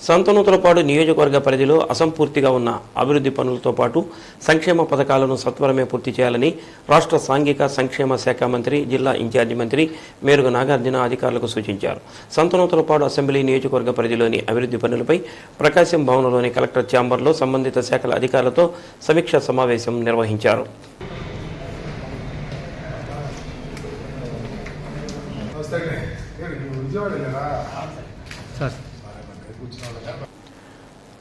సంతనూతలపాడు నియోజకవర్గ పరిధిలో అసంపూర్తిగా ఉన్న అభివృద్ధి పనులతో పాటు సంక్షేమ పథకాలను సత్వరమే పూర్తి చేయాలని రాష్ట్ర సాంఘిక సంక్షేమ శాఖ మంత్రి జిల్లా ఇన్ఛార్జి మంత్రి మేరుగ నాగార్జున అధికారులకు సూచించారు సంతనూతలపాడు అసెంబ్లీ నియోజకవర్గ పరిధిలోని అభివృద్ధి పనులపై ప్రకాశం భవనంలోని కలెక్టర్ ఛాంబర్లో సంబంధిత శాఖల అధికారులతో సమీక్షా సమావేశం నిర్వహించారు? సార్?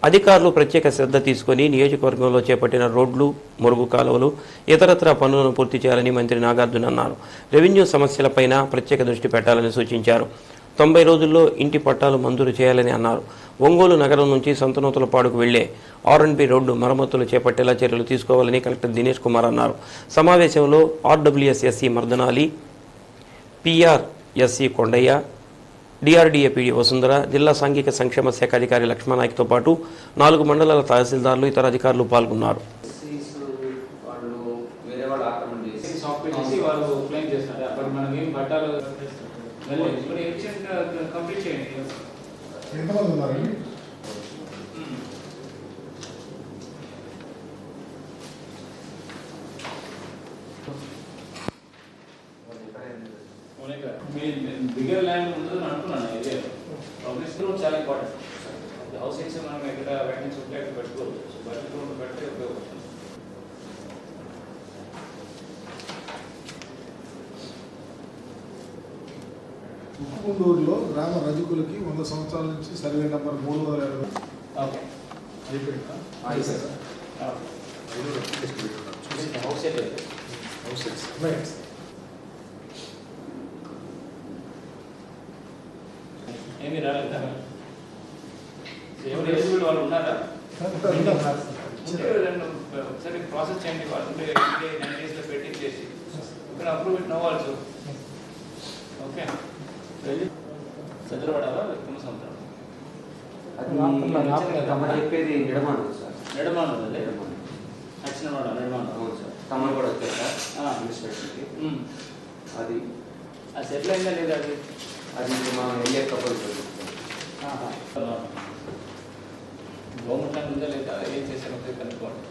అధికారులు ప్రత్యేక శ్రద్ధ తీసుకొని నియోజకవర్గంలో చేపట్టిన రోడ్లు మురుగు కాలువలు ఇతరత్ర పనులను పూర్తి చేయాలని మంత్రి నాగార్జున అన్నారు. రెవెన్యూ సమస్యలపైన ప్రత్యేక దృష్టి పెట్టాలని సూచించారు. తొంభై రోజుల్లో ఇంటి పట్టాలు మంజూరు చేయాలని అన్నారు. ఒంగోలు నగరం నుంచి సంతనూతలపాడుకు వెళ్ళే ఆర్ఎండ్బి రోడ్డు మరమ్మతులు చేపట్టేలా చర్యలు తీసుకోవాలని కలెక్టర్ దినేష్ కుమార్ అన్నారు. సమావేశంలో ఆర్డబ్ల్యూఎస్ఎస్సి మర్దనాలి PRSE Kondaiah DRDA PD Vasundhara జిల్లా సాంఘిక సంక్షేమ శాఖ అధికారి లక్ష్మణాయక్తో పాటు నాలుగు మండలాల తహసీల్దార్లు ఇతర అధికారులు పాల్గొన్నారు ఎస్సీస్ వాళ్ళు వేరే వాళ్ళు ఆక్రమణ చేసి సాఫ్ట్వేర్ చేసి వాళ్ళు క్లెయిమ్ చేస్తున్నారు అక్కడ మనం ఏం పట్టాలు వెళ్ళలేదు ఇప్పుడు ఏజెంట్ కంప్లీట్ చేయండి ఎంతమంది ఉన్నారండి? మీ బిగ్గర్ ల్యాండ్ ఉందని అనుకున్నాను ఇదే పబ్లిక్ రోడ్ చాలా ఇంపార్టెంట్ హౌసింగ్స్ మనం ఎక్కడ వ్యాకెన్సీ ఉంటే అక్కడ పెట్టుకోవచ్చు సో బడ్జెట్ రోడ్ పెడితే ఉపయోగపడుతుంది. ఉప్పుకుండూరులో గ్రామ రజకులకి వంద సంవత్సరాల నుంచి సర్వే నంబర్ మూడు వందల ఇరవై ఓకే. అయిపోయిందా? హౌస్ ఏమీ రాలేదా ఎవరు ఎలిజిబుల్ వాళ్ళు ఉన్నారా? ఒకసారి ప్రాసెస్ చేయండి వాళ్ళు. ఉంటే నైన్ డేస్లో పెట్టి చేసి ఇక్కడ approve it no also okay చంద్రపడాలా అది తమ చెప్పేది నిడమాను సార్. నడమాను అదే? నిడమాను. నచ్చిన వాడు? అవును సార్. తమను కూడా వచ్చారు సార్. అది అది సెటిల్ అయిందా లేదా అది? అది మా వెళ్ళే కబుల్ గవర్నమెంట్ ఉందా లేదా? ఏం చేశారో కనుక్కోండి